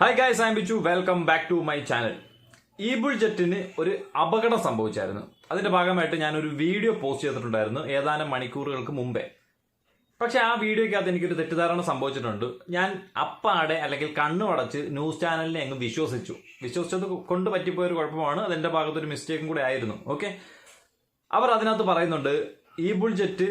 Hi guys I Bichu welcome back to my channel ഈ ബുൾജറ്റിന് ഒരു അപകടം സംഭവിച്ചായിരുന്നു. അതിന്റെ ഭാഗമായിട്ട് ഞാനൊരു വീഡിയോ പോസ്റ്റ് ചെയ്തിട്ടുണ്ടായിരുന്നു ഏതാനും മണിക്കൂറുകൾക്ക് മുമ്പേ. പക്ഷെ ആ വീഡിയോയ്ക്കകത്ത് എനിക്കൊരു തെറ്റിദ്ധാരണ സംഭവിച്ചിട്ടുണ്ട്. ഞാൻ അപ്പാടെ അല്ലെങ്കിൽ കണ്ണു അടച്ച് ന്യൂസ് ചാനലിനെ അങ്ങ് വിശ്വസിച്ചു. വിശ്വസിച്ചത് കൊണ്ട് പറ്റിപ്പോയൊരു കുഴപ്പമാണ്. അതെന്റെ ഭാഗത്തൊരു മിസ്റ്റേക്കും കൂടെ ആയിരുന്നു. ഓക്കെ അവർ അതിനകത്ത് പറയുന്നുണ്ട് ഈ ബുൾജെറ്റ്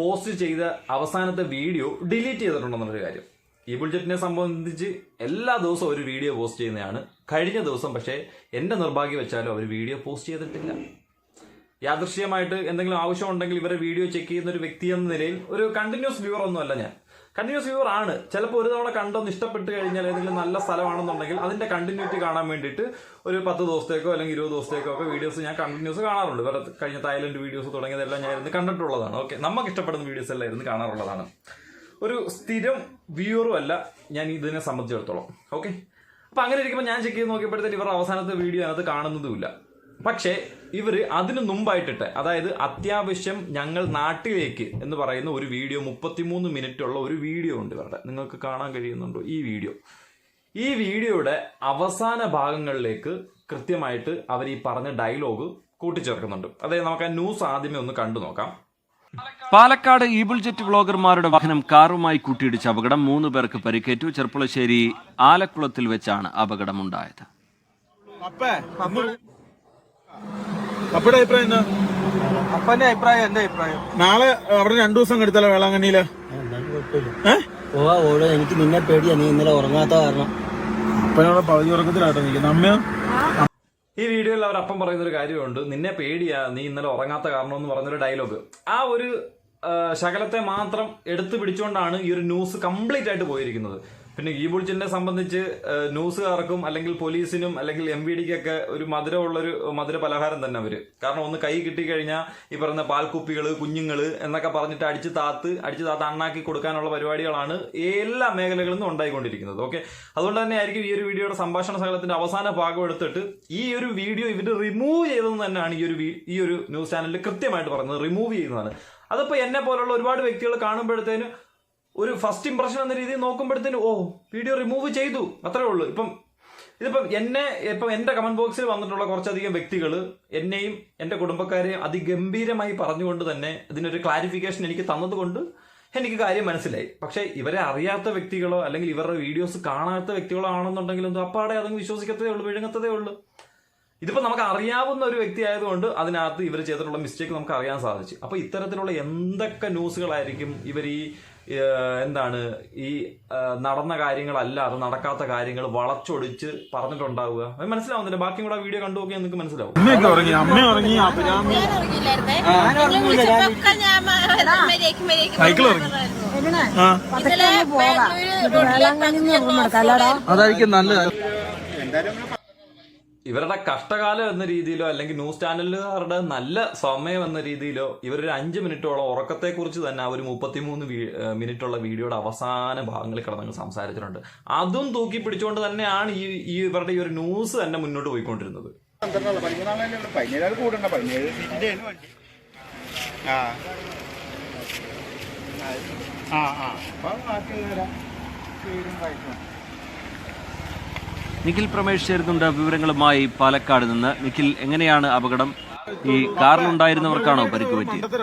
പോസ്റ്റ് ചെയ്ത അവസാനത്തെ വീഡിയോ ഡിലീറ്റ് ചെയ്തിട്ടുണ്ടെന്നുള്ളൊരു കാര്യം. ഈ ബുൾജറ്റിനെ സംബന്ധിച്ച് എല്ലാ ദിവസവും ഒരു വീഡിയോ പോസ്റ്റ് ചെയ്യുന്നതാണ്. കഴിഞ്ഞ ദിവസം പക്ഷേ എന്റെ നിർഭാഗ്യം വെച്ചാലും അവർ വീഡിയോ പോസ്റ്റ് ചെയ്തിട്ടില്ല. യാദൃശ്യമായിട്ട് എന്തെങ്കിലും ആവശ്യമുണ്ടെങ്കിൽ ഇവരെ വീഡിയോ ചെക്ക് ചെയ്യുന്ന ഒരു വ്യക്തി എന്ന നിലയിൽ ഒരു കണ്ടിന്യൂസ് വ്യൂവർ ഒന്നുമല്ല ഞാൻ. കണ്ടിന്യൂസ് വ്യൂവർ ആണ്. ചിലപ്പോൾ ഒരു തവണ കണ്ടൊന്ന് ഇഷ്ടപ്പെട്ട് കഴിഞ്ഞാൽ ഏതെങ്കിലും നല്ല സ്ഥലമാണെന്നുണ്ടെങ്കിൽ അതിന്റെ കണ്ടിന്യൂറ്റി കാണാൻ വേണ്ടിയിട്ട് ഒരു പത്ത് ദിവസത്തേക്കോ അല്ലെങ്കിൽ ഇരുപത് ദിവസത്തേക്കോ ഒക്കെ വീഡിയോസ് ഞാൻ കണ്ടിന്യൂസ് കാണാറുണ്ട്. വേറെ കഴിഞ്ഞ തായ്ലൻഡ് വീഡിയോസ് തുടങ്ങിയതെല്ലാം ഞാൻ ഇരുന്ന് കണ്ടിട്ടുള്ളതാണ്. ഓക്കെ നമുക്ക് ഇഷ്ടപ്പെടുന്ന വീഡിയോസ് എല്ലാം ഇരുന്ന് കാണാറുള്ളതാണ്. ഒരു സ്ഥിരം വ്യൂവറും അല്ല ഞാൻ ഇതിനെ സംബന്ധിച്ചിടത്തോളം. ഓക്കെ അപ്പൊ അങ്ങനെ ഇരിക്കുമ്പോൾ ഞാൻ ചെക്ക് ചെയ്ത് നോക്കിയപ്പോഴത്തേക്ക് ഇവരുടെ അവസാനത്തെ വീഡിയോ അതിനകത്ത് കാണുന്നതുമില്ല. പക്ഷേ ഇവർ അതിന് മുമ്പായിട്ടിട്ട് അതായത് അത്യാവശ്യം ഞങ്ങൾ നാട്ടിലേക്ക് എന്ന് പറയുന്ന ഒരു വീഡിയോ മുപ്പത്തിമൂന്ന് മിനിറ്റ് ഉള്ള ഒരു വീഡിയോ ഉണ്ട് ഇവരുടെ. നിങ്ങൾക്ക് കാണാൻ കഴിയുന്നുണ്ടോ ഈ വീഡിയോ ഈ വീഡിയോയുടെ അവസാന ഭാഗങ്ങളിലേക്ക് കൃത്യമായിട്ട് അവർ ഈ പറഞ്ഞ ഡയലോഗ് കൂട്ടിച്ചേർക്കുന്നുണ്ട്. അതായത് നമുക്ക് ആ ന്യൂസ് ആദ്യമേ ഒന്ന് കണ്ടു നോക്കാം പാലക്കാട് ഈബിൾ ജെറ്റ് വ്ളോഗർമാരുടെ വാഹനം കാറുമായി കൂട്ടിയിടിച്ച അപകടം മൂന്ന് പേർക്ക് പരിക്കേറ്റു. ചെർപ്പുളശ്ശേരി ആലക്കുളത്തിൽ വെച്ചാണ് അപകടമുണ്ടായത്. അപ്പേ അപ്പയുടെ അഭിപ്രായം എന്താ? അപ്പന്റെ അഭിപ്രായം എന്റെ അഭിപ്രായം. നാളെ അവിടെ രണ്ടു ദിവസം എടുത്തല്ലോ വേളാങ്കണ്ണിയിൽ? ഏ? പോവാ ഓടോ. എനിക്ക് നിന്നെ പേടിയാ. നീ ഇന്നലെ ഉറങ്ങാത്ത കാരണം. അപ്പനവിടെ പകുതി ഉറക്കത്തിലാട്ടോ നിൽക്കുന്നത്. അമ്മയോ? ഈ വീഡിയോയിൽ അവർ അപ്പം പറയുന്ന ഒരു കാര്യമുണ്ട്. നിന്നെ പേടിയാ നീ ഇന്നലെ ഉറങ്ങാത്ത കാരണം എന്ന് പറഞ്ഞൊരു ഡയലോഗ്. ആ ഒരു ശകലത്തെ മാത്രം എടുത്തു പിടിച്ചുകൊണ്ടാണ് ഈ ഒരു ന്യൂസ് കംപ്ലീറ്റ് ആയിട്ട് പോയിരിക്കുന്നത്. പിന്നെ ഈ ബുൾച്ചിനെ സംബന്ധിച്ച് ന്യൂസുകാർക്കും അല്ലെങ്കിൽ പോലീസിനും അല്ലെങ്കിൽ എം വി ഡിക്കൊക്കെ ഒരു മധുരമുള്ളൊരു മധുര പലഹാരം തന്നെ അവർ. കാരണം ഒന്ന് കൈ കിട്ടിക്കഴിഞ്ഞാൽ ഈ പറയുന്ന പാൽക്കുപ്പികൾ കുഞ്ഞുങ്ങൾ എന്നൊക്കെ പറഞ്ഞിട്ട് അടിച്ച് താത്ത് അടിച്ച് താത്ത് അണ്ണാക്കി കൊടുക്കാനുള്ള പരിപാടികളാണ് എല്ലാ മേഖലകളിൽ നിന്നും ഉണ്ടായിക്കൊണ്ടിരിക്കുന്നത്. ഓക്കെ അതുകൊണ്ട് തന്നെ ആയിരിക്കും ഈ ഒരു വീഡിയോയുടെ സംഭാഷണ സകലത്തിന്റെ അവസാന ഭാഗം എടുത്തിട്ട് ഈ ഒരു വീഡിയോ ഇവർ റിമൂവ് ചെയ്തതെന്ന് തന്നെയാണ് ഈ ഒരു ഈ ഒരു ന്യൂസ് ചാനലിൽ കൃത്യമായിട്ട് പറയുന്നത് റിമൂവ് ചെയ്യുന്നതാണ്. അതിപ്പോ എന്നെ പോലുള്ള ഒരുപാട് വ്യക്തികൾ കാണുമ്പോഴത്തേന് ഒരു ഫസ്റ്റ് ഇംപ്രഷൻ എന്ന രീതിയിൽ നോക്കുമ്പോഴത്തേന് ഓ വീഡിയോ റിമൂവ് ചെയ്തു. അത്രേ ഉള്ളൂ. ഇപ്പം ഇതിപ്പം എന്നെ ഇപ്പം എന്റെ കമന്റ് ബോക്സിൽ വന്നിട്ടുള്ള കുറച്ചധികം വ്യക്തികൾ എന്നെയും എന്റെ കുടുംബക്കാരെയും അതിഗംഭീരമായി പറഞ്ഞുകൊണ്ട് തന്നെ ഇതിനൊരു ക്ലാരിഫിക്കേഷൻ എനിക്ക് തന്നതുകൊണ്ട് എനിക്ക് കാര്യം മനസ്സിലായി. പക്ഷേ ഇവരെ അറിയാത്ത വ്യക്തികളോ അല്ലെങ്കിൽ ഇവരുടെ വീഡിയോസ് കാണാത്ത വ്യക്തികളോ ആണെന്നുണ്ടെങ്കിൽ എന്തോ അപ്പാടെ അതൊന്നും വിശ്വസിക്കത്തതേ ഉള്ളൂ വിഴുങ്ങത്തതേ ഉള്ളൂ. ഇതിപ്പോ നമുക്ക് അറിയാവുന്ന ഒരു വ്യക്തി ആയതുകൊണ്ട് അതിനകത്ത് ഇവർ ചെയ്തിട്ടുള്ള മിസ്റ്റേക്ക് നമുക്ക് അറിയാൻ സാധിച്ചു. അപ്പൊ ഇത്തരത്തിലുള്ള എന്തൊക്കെ ന്യൂസുകളായിരിക്കും ഇവർ ഈ എന്താണ് ഈ നടന്ന നടന്ന കാര്യങ്ങളല്ലാതെ നടക്കാത്ത കാര്യങ്ങൾ വളച്ചൊടിച്ച് പറഞ്ഞിട്ടുണ്ടാവുക? അത് മനസ്സിലാവുന്നില്ല. ബാക്കിയും കൂടെ വീഡിയോ കണ്ടു നോക്കിയാൽ നിങ്ങൾക്ക് മനസ്സിലാവും. അതായിരിക്കും നല്ലത്. ഇവരുടെ കഷ്ടകാലം എന്ന രീതിയിലോ അല്ലെങ്കിൽ ന്യൂസ് ചാനലുകാരുടെ നല്ല സമയം എന്ന രീതിയിലോ ഇവരൊരു അഞ്ച് മിനിറ്റോളം ഉറക്കത്തെക്കുറിച്ച് തന്നെ ഒരു മുപ്പത്തിമൂന്ന് മിനിറ്റുള്ള വീഡിയോയുടെ അവസാന ഭാഗങ്ങളിൽ കിടന്നങ്ങ് സംസാരിച്ചിട്ടുണ്ട്. അതും തൂക്കി പിടിച്ചുകൊണ്ട് തന്നെയാണ് ഈ ഈ ഇവരുടെ ഈ ഒരു ന്യൂസ് തന്നെ മുന്നോട്ട് പോയിക്കൊണ്ടിരുന്നത്. ആ. ആ ആ അപ്പൊ ബാക്കി വരാം പേരും വായിക്കും നിഖിൽ പ്രമേഷ് ചേരുന്നുണ്ട് വിവരങ്ങളുമായി പാലക്കാട് നിന്ന്. നിഖിൽ എങ്ങനെയാണ് അപകടം? ഈ കാറിലുണ്ടായിരുന്നവർക്കാണോ പരിക്ക് പറ്റിയത്?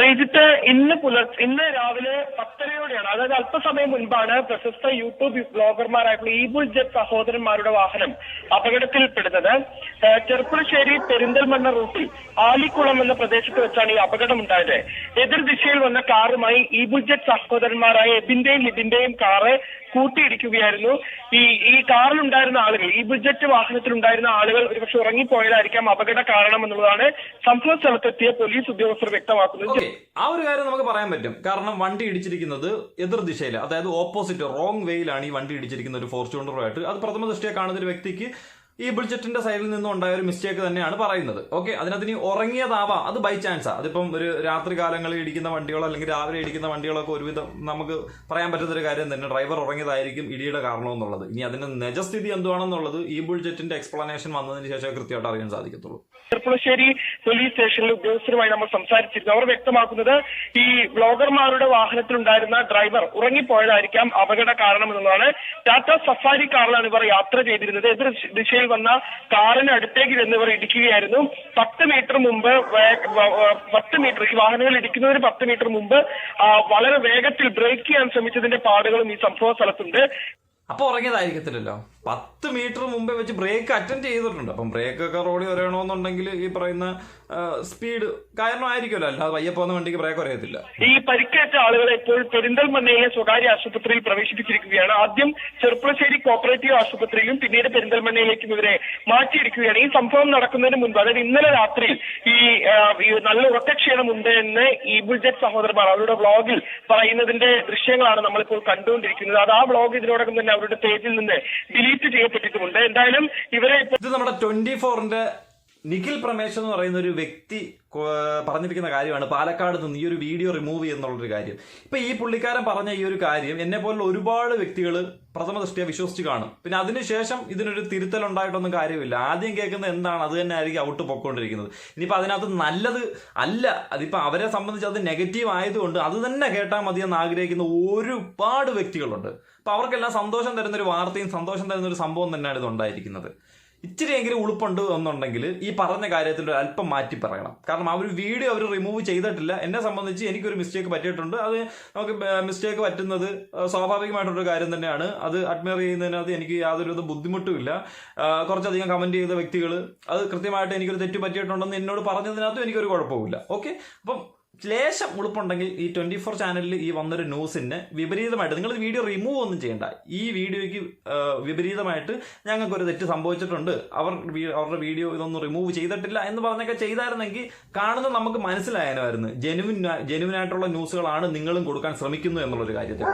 റീജിത്ത് ഇന്ന് പുലർ ഇന്ന് രാവിലെ പത്തരയോടെയാണ് അതായത് അല്പസമയം മുൻപാണ് പ്രശസ്ത യൂട്യൂബ് ബ്ലോഗർമാരായിട്ടുള്ള ഈബുൾ ജെറ്റ് സഹോദരന്മാരുടെ വാഹനം അപകടത്തിൽപ്പെടുന്നത്. ചെറുപ്പുളശ്ശേരി പെരിന്തൽമണ്ണ റൂട്ടിൽ ആലിക്കുളം എന്ന പ്രദേശത്ത് വെച്ചാണ് ഈ അപകടം ഉണ്ടായത് എതിർ ദിശയിൽ വന്ന കാറുമായി ഈബുൾ ജെറ്റ് സഹോദരന്മാരായ എബിന്റെയും ലിബിന്റെയും കാറ് കൂട്ടിയിടിക്കുകയായിരുന്നു. ഈ ഈ കാറിലുണ്ടായിരുന്ന ആളുകൾ ഈ ബുജറ്റ് വാഹനത്തിലുണ്ടായിരുന്ന ആളുകൾ ഒരുപക്ഷെ ഉറങ്ങിപ്പോയതായിരിക്കാം അപകട കാരണം എന്നുള്ളതാണ് സംഭവ സ്ഥലത്തെത്തിയ പോലീസ് ഉദ്യോഗസ്ഥർ വ്യക്തമാക്കുന്നത്. ആ ഒരു കാര്യം നമുക്ക് പറയാൻ പറ്റും. കാരണം വണ്ടി ഇടിച്ചിരിക്കുന്നത് എതിർ ദിശയിൽ അതായത് ഓപ്പോസിറ്റ് റോങ് വേയിലാണ് ഈ വണ്ടി ഇടിച്ചിരിക്കുന്ന ഒരു ഫോർച്യൂണറുമായിട്ട് അത് പ്രഥമ ദൃഷ്ടിയെ കാണുന്ന ഒരു വ്യക്തിക്ക് ഈ ബുൾജറ്റിന്റെ സൈഡിൽ നിന്നും ഉണ്ടായ ഒരു മിസ്റ്റേക്ക് തന്നെയാണ് പറയുന്നത്. ഓക്കെ അതിനകത്ത് ഇനി ഉറങ്ങിയതാവാം. അത് ബൈ ചാൻസാ അതിപ്പം ഒരു രാത്രി കാലങ്ങളിൽ ഇടിക്കുന്ന വണ്ടികളോ അല്ലെങ്കിൽ രാവിലെ ഇടിക്കുന്ന വണ്ടികളൊക്കെ ഒരുവിധം നമുക്ക് പറയാൻ പറ്റുന്ന ഒരു കാര്യം തന്നെ ഡ്രൈവർ ഉറങ്ങിയതായിരിക്കും ഇടിയുടെ കാരണം എന്നുള്ളത്. ഇനി അതിന്റെ നിജസ്ഥിതി എന്തുവാണെന്നുള്ളത് ഈ ബുൾജറ്റിന്റെ എക്സ്പ്ലനേഷൻ വന്നതിന് ശേഷം കൃത്യമായിട്ട് അറിയാൻ സാധിക്കത്തുള്ളൂ. ചെർപ്പുളശ്ശേരി പോലീസ് സ്റ്റേഷനിലെ ഉദ്യോഗസ്ഥരുമായി നമ്മൾ സംസാരിച്ചിരുന്നു. അവർ വ്യക്തമാക്കുന്നത് ഈ ബ്ലോഗർമാരുടെ വാഹനത്തിലുണ്ടായിരുന്ന ഡ്രൈവർ ഉറങ്ങിപ്പോയതായിരിക്കാം അപകട കാരണം എന്നുള്ളതാണ്. ടാറ്റ സഫാരി കാറിലാണ് ഇവർ യാത്ര ചെയ്തിരുന്നത്. എതിർ ദിശയിൽ വന്ന കാറിന് അടുത്തേക്ക് ചെന്ന് ഇവർ ഇടിക്കുകയായിരുന്നു. പത്ത് മീറ്റർ മുമ്പ് പത്ത് മീറ്റർ വാഹനങ്ങൾ ഇടിക്കുന്നതിന് പത്ത് മീറ്റർ മുമ്പ് വളരെ വേഗത്തിൽ ബ്രേക്ക് ചെയ്യാൻ ശ്രമിച്ചതിന്റെ പാടുകളും ഈ സംഭവ സ്ഥലത്തുണ്ട്. അപ്പൊ ഉറങ്ങിയതായിരിക്കത്തില്ലല്ലോ? പത്ത് മീറ്റർ മുമ്പേ വെച്ച് ബ്രേക്ക് അറ്റൻഡ് ചെയ്തിട്ടുണ്ട്. അപ്പം ബ്രേക്ക് ഒക്കെ റോഡിൽ വരണമെന്നുണ്ടെങ്കിൽ ഈ പറയുന്ന സ്പീഡ് കാരണമായിരിക്കുമല്ലോ. അല്ലാതെ പയ്യെ പോകുന്ന വണ്ടിക്ക് ബ്രേക്ക് അറിയത്തില്ല ഈ പരിക്കേറ്റ ആളുകളെ ഇപ്പോൾ പെരിന്തൽമണ്ണയിലെ സ്വകാര്യ ആശുപത്രിയിൽ പ്രവേശിപ്പിച്ചിരിക്കുകയാണ്. ആദ്യം ചെറുപ്പുളശ്ശേരി കോപ്പറേറ്റീവ് ആശുപത്രിയിലും പിന്നീട് പെരിന്തൽമണ്ണയിലേക്കും ഇവരെ മാറ്റിയിരിക്കുകയാണ്. ഈ സംഭവം നടക്കുന്നതിന് മുൻപ് അതായത് ഇന്നലെ രാത്രി ഈ നല്ല ഈ നല്ല ഉറക്കക്ഷീണമുണ്ട് എന്ന് ഈ ബുൾജറ്റ് സഹോദരന്മാർ അവരുടെ വ്ളോഗിൽ പറയുന്നതിന്റെ ദൃശ്യങ്ങളാണ് നമ്മളിപ്പോൾ കണ്ടുകൊണ്ടിരിക്കുന്നത്. അത് ആ വ്ളോഗ് ഇതിനോടകം തന്നെ അവരുടെ പേജിൽ നിന്ന് ഡിലീറ്റ് ചെയ്യപ്പെട്ടിട്ടുമുണ്ട്. എന്തായാലും ഇവരെ ഇത് നമ്മുടെ ട്വന്റി ഫോറിന്റെ നിഖിൽ പ്രമേശ് എന്ന് പറയുന്ന ഒരു വ്യക്തി പറഞ്ഞിരിക്കുന്ന കാര്യമാണ് പാലക്കാട് നിന്ന് ഈ ഒരു വീഡിയോ റിമൂവ് ചെയ്യുന്നുള്ളൊരു കാര്യം. ഇപ്പൊ ഈ പുള്ളിക്കാരൻ പറഞ്ഞ ഈ ഒരു കാര്യം എന്നെ പോലുള്ള ഒരുപാട് വ്യക്തികൾ പ്രഥമ ദൃഷ്ടിയെ വിശ്വസിച്ച് കാണും. പിന്നെ അതിനുശേഷം ഇതിനൊരു തിരുത്തൽ ഉണ്ടായിട്ടൊന്നും കാര്യമില്ല. ആദ്യം കേൾക്കുന്നത് എന്താണ്? അത് തന്നെ ആയിരിക്കും ഔട്ട് പൊക്കോണ്ടിരിക്കുന്നത്. ഇനിയിപ്പോൾ അതിനകത്ത് നല്ലത് അല്ല. അതിപ്പോൾ അവരെ സംബന്ധിച്ച് അത് നെഗറ്റീവ് ആയതുകൊണ്ട് അത് തന്നെ കേട്ടാൽ മതി എന്ന് ആഗ്രഹിക്കുന്ന ഒരുപാട് വ്യക്തികളുണ്ട്. അപ്പോൾ അവർക്കെല്ലാം സന്തോഷം തരുന്നൊരു വാർത്തയും സന്തോഷം തരുന്നൊരു സംഭവം തന്നെയാണ് ഇത് ഉണ്ടായിരിക്കുന്നത്. ഇച്ചിരിയെങ്കിലും ഉളുപ്പുണ്ട് എന്നുണ്ടെങ്കിൽ ഈ പറഞ്ഞ കാര്യത്തിൽ ഒരു അല്പം മാറ്റി പറയണം. കാരണം ആ ഒരു വീഡിയോ അവർ റിമൂവ് ചെയ്തിട്ടില്ല. എന്നെ സംബന്ധിച്ച് എനിക്കൊരു മിസ്റ്റേക്ക് പറ്റിയിട്ടുണ്ട്. അത് നമുക്ക് മിസ്റ്റേക്ക് പറ്റുന്നത് സ്വാഭാവികമായിട്ടുള്ളൊരു കാര്യം തന്നെയാണ്. അത് അഡ്മയർ ചെയ്യുന്നതിനകത്ത് എനിക്ക് യാതൊരു ബുദ്ധിമുട്ടുമില്ല കുറച്ചധികം കമന്റ് ചെയ്ത വ്യക്തികൾ അത് കൃത്യമായിട്ട് എനിക്കൊരു തെറ്റ് പറ്റിയിട്ടുണ്ടെന്ന് എന്നോട് പറഞ്ഞതിനകത്തും എനിക്കൊരു കുഴപ്പമില്ല ഓക്കെ അപ്പം ലേശം ഉളുപ്പുണ്ടെങ്കിൽ ഈ ട്വന്റി ഫോർ ചാനലിൽ ഈ വന്നൊരു ന്യൂസിന് വിപരീതമായിട്ട് നിങ്ങൾ വീഡിയോ റിമൂവ് ഒന്നും ചെയ്യണ്ട. ഈ വീഡിയോയ്ക്ക് വിപരീതമായിട്ട് ഞങ്ങൾക്ക് ഒരു തെറ്റ് സംഭവിച്ചിട്ടുണ്ട്. അവർ അവരുടെ വീഡിയോ ഇതൊന്നും റിമൂവ് ചെയ്തിട്ടില്ല എന്ന് പറഞ്ഞൊക്കെ ചെയ്തായിരുന്നെങ്കിൽ കാണുന്ന നമുക്ക് മനസ്സിലായാനായിരുന്നു ജെനുവിൻ ജെനുവിനായിട്ടുള്ള ന്യൂസുകളാണ് നിങ്ങളും കൊടുക്കാൻ ശ്രമിക്കുന്നു എന്നുള്ളൊരു കാര്യത്തിൽ.